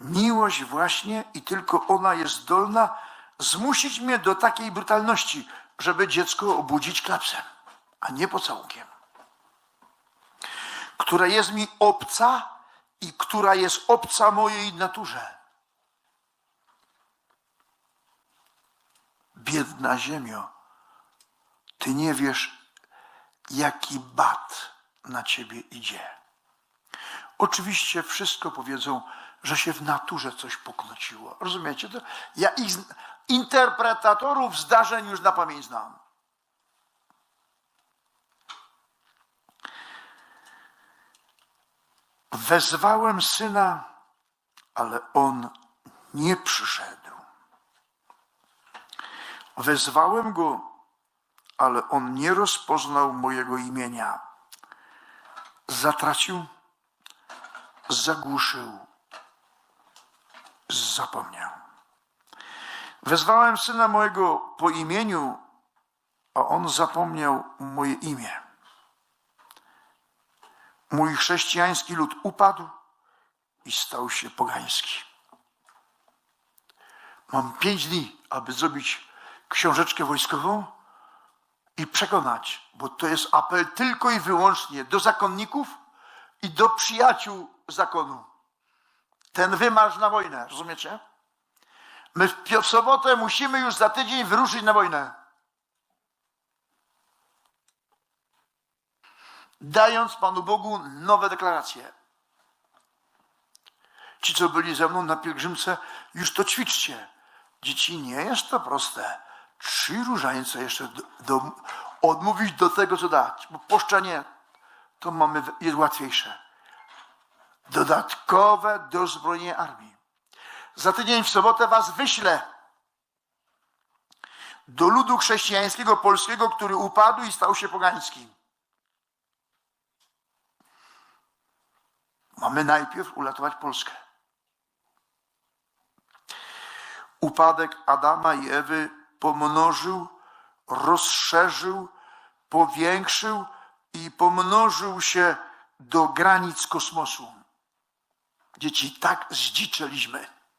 Miłość właśnie i tylko ona jest zdolna zmusić mnie do takiej brutalności, żeby dziecko obudzić klapsem, a nie pocałunkiem. Która jest mi obca i która jest obca mojej naturze. Biedna ziemio, ty nie wiesz, jaki bat na ciebie idzie. Oczywiście wszystko powiedzą, że się w naturze coś poknociło. Rozumiecie? To ja ich interpretatorów zdarzeń już na pamięć znam. Wezwałem syna, ale on nie przyszedł. Wezwałem go, ale on nie rozpoznał mojego imienia. Zatracił, zagłuszył, zapomniał. Wezwałem syna mojego po imieniu, a on zapomniał moje imię. Mój chrześcijański lud upadł i stał się pogański. Mam pięć dni, aby zrobić książeczkę wojskową i przekonać, bo to jest apel tylko i wyłącznie do zakonników i do przyjaciół zakonu. Ten wymarsz na wojnę, rozumiecie? My w sobotę musimy już za tydzień wyruszyć na wojnę. Dając Panu Bogu nowe deklaracje. Ci, co byli ze mną na pielgrzymce, już to ćwiczcie. Dzieci, nie jest to proste. Trzy różańce jeszcze do, do, odmówić do tego, co dać. Bo poszczanie to mamy, jest łatwiejsze. Dodatkowe dozbrojenie armii. Za tydzień w sobotę was wyślę do ludu chrześcijańskiego polskiego, który upadł i stał się pogańskim. Mamy najpierw uratować Polskę. Upadek Adama i Ewy pomnożył, rozszerzył, powiększył i pomnożył się do granic kosmosu. Dzieci, tak zdziczeliśmy.